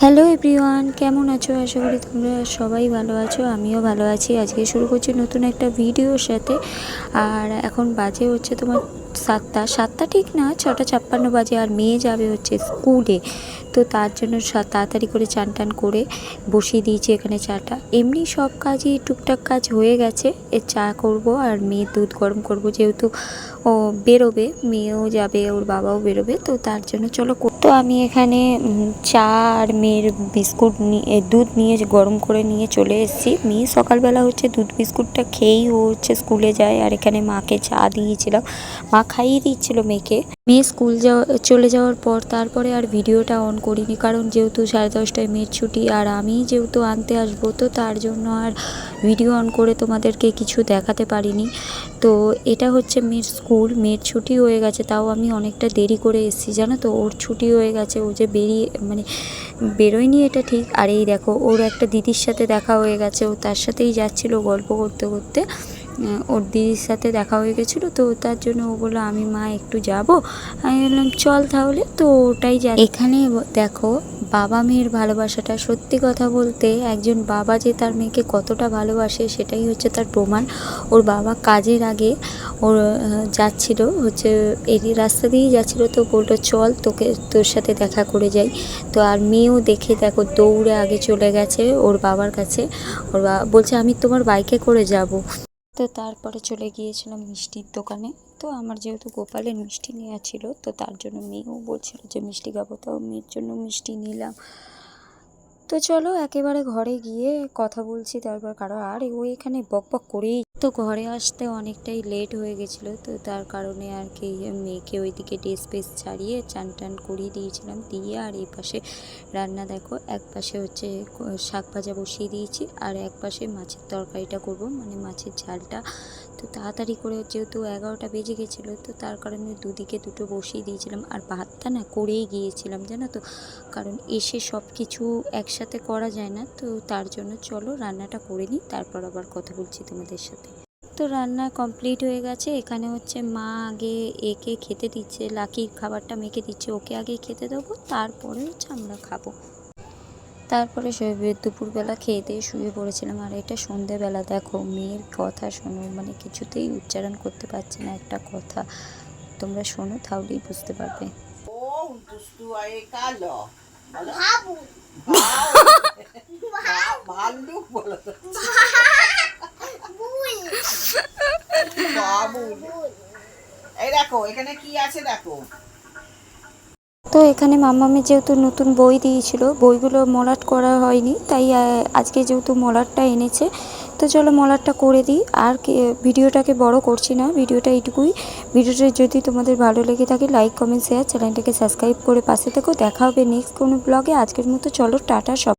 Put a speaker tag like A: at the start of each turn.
A: Hello everyone কেমন আছো? আশা করি তোমরা সবাই ভালো আছো, আমিও ভালো আছি। আজকে শুরু করছি নতুন একটা ভিডিওর সাথে। আর এখন বাজে হচ্ছে তোমার সাতটা। সাতটা ঠিক না, ছটা ছাপ্পান্ন বাজে। আর মেয়ে যাবে হচ্ছে স্কুলে। তো তার জন্য তাড়াতাড়ি করে চান টান করে বসিয়ে দিয়েছি এখানে চাটা। এমনি সব কাজই টুকটাক কাজ হয়ে গেছে। এ চা করব আর মেয়ে দুধ গরম করব যেহেতু ও বেরোবে, মেয়েও যাবে, ওর বাবাও বেরোবে, তো তার জন্য চলো তো আমি এখানে চা আর মেয়ের বিস্কুট নিয়ে দুধ নিয়ে গরম করে নিয়ে চলে এসেছি। মেয়ে সকালবেলা হচ্ছে দুধ বিস্কুটটা খেয়েই ও হচ্ছে স্কুলে যায় আর এখানে মাকে চা দিয়েছিলাম। মা খাইয়ে দিচ্ছিল মেয়েকে। মেয়ে স্কুল যাওয়া চলে যাওয়ার পর তারপরে আর ভিডিওটা অন করিনি। কারণ যেহেতু সাড়ে দশটায় মেয়ের ছুটি আর আমি যেহেতু আনতে আসব, তো তার জন্য আর ভিডিও অন করে তোমাদেরকে কিছু দেখাতে পারিনি। তো এটা হচ্ছে মেয়ের স্কুল। মেয়ের ছুটি হয়ে গেছে, তাও আমি অনেকটা দেরি করে এসেছি, জানো তো? ওর ছুটি হয়ে গেছে, ও যে বেরিয়ে মানে বেরোয়নি এটা ঠিক। আর এই দেখো, ওর একটা দিদির সাথে দেখা হয়ে গেছে, ও তার সাথেই যাচ্ছিল গল্প করতে করতে। ওর দিদির সাথে দেখা হয়ে গেছিল, তো তার জন্য ও বলল, আমি মা, একটু যাব। আমি বললাম, চল তাহলে। তো ওটাই যা এখানে দেখো, বাবা মেয়ের ভালোবাসাটা সত্যি কথা বলতে একজন বাবা যে তার মেয়েকে কতটা ভালোবাসে সেটাই হচ্ছে তার প্রমাণ। ওর বাবা কাজের আগে ওর যাচ্ছিল, হচ্ছে এই রাস্তা দিয়েই যাচ্ছিল, তো বলল, চল তোকে, তোর সাথে দেখা করে যাই। তো আর মেয়েও দেখে, দেখো, দৌড়ে আগে চলে গেছে ওর বাবার কাছে। ওর বলছে, আমি তোমার বাইকে করে যাব। তো তারপরে চলে গিয়েছিলাম মিষ্টির দোকানে। তো আমার যেহেতু গোপালের মিষ্টি নেওয়া ছিল, তো তার জন্য মেয়েও বলছিল যে মিষ্টি খাব, তো মেয়ের জন্য মিষ্টি নিলাম। তো চলো একেবারে ঘরে গিয়ে কথা বলছি, তারপর কারও আর। ও এখানে বক বক করেই তো ঘরে আসতে অনেকটাই লেট হয়ে গেছিল, তো তার কারণে আর কি মেয়েকে ওইদিকে ড্রেস ফেস ছাড়িয়ে চান টান করিয়ে দিয়েছিলাম। দিয়ে আর এই পাশে রান্না দেখো, এক পাশে হচ্ছে শাক ভাজা বসিয়ে দিয়েছি, আর এক পাশে মাছের তরকারিটা করব মানে মাছের ঝালটা। তো তাড়াতাড়ি করে যেহেতু এগারোটা বেজে গেছিল, তো তার কারণে দুদিকে দুটো বসিয়ে দিয়েছিলাম, আর ভাতটা না করেই গিয়েছিলাম, জানো তো? কারণ এসে সব কিছু একসাথে করা যায় না। তো তার জন্য চলো রান্নাটা করে নিই, তারপর আবার কথা বলছি তোমাদের সাথে। তো রান্না কমপ্লিট হয়ে গেছে। এখানে হচ্ছে মা আগে একে খেতে দিচ্ছে, লাকির খাবারটা মেখে দিচ্ছে, ওকে আগে খেতে দেবো, তারপরে হচ্ছে আমরা খাব। তারপরে দুপুরবেলা খেয়ে দিয়ে শুয়ে পড়েছিলাম। আর এটা সন্ধেবেলা, দেখো মেয়ের কথা শোনো মানে কিছুতেই উচ্চারণ করতে পারছে না একটা কথা। তোমরা শোনো, তাহলেই বুঝতে পারবে।
B: ভাল্লুক বলো এই দেখো এখানে কি আছে দেখো?
A: তো এখানে মাম্মামের যেহেতু নতুন বই দিয়েছিল, বইগুলো মলাট করা হয়নি, তাই আজকে যেহেতু মলাটটা এনেছে, তো চলো মলাটটা করে দিই। আর ভিডিওটাকে বড় করছি না, ভিডিওটা এইটুকুই। ভিডিওটা যদি তোমাদের ভালো লেগে থাকে লাইক কমেন্ট শেয়ার চ্যানেলটাকে সাবস্ক্রাইব করে পাশে থেকো। দেখা হবে নেক্সট কোনো ব্লগে আজকের মতো চলো, টাটা, সব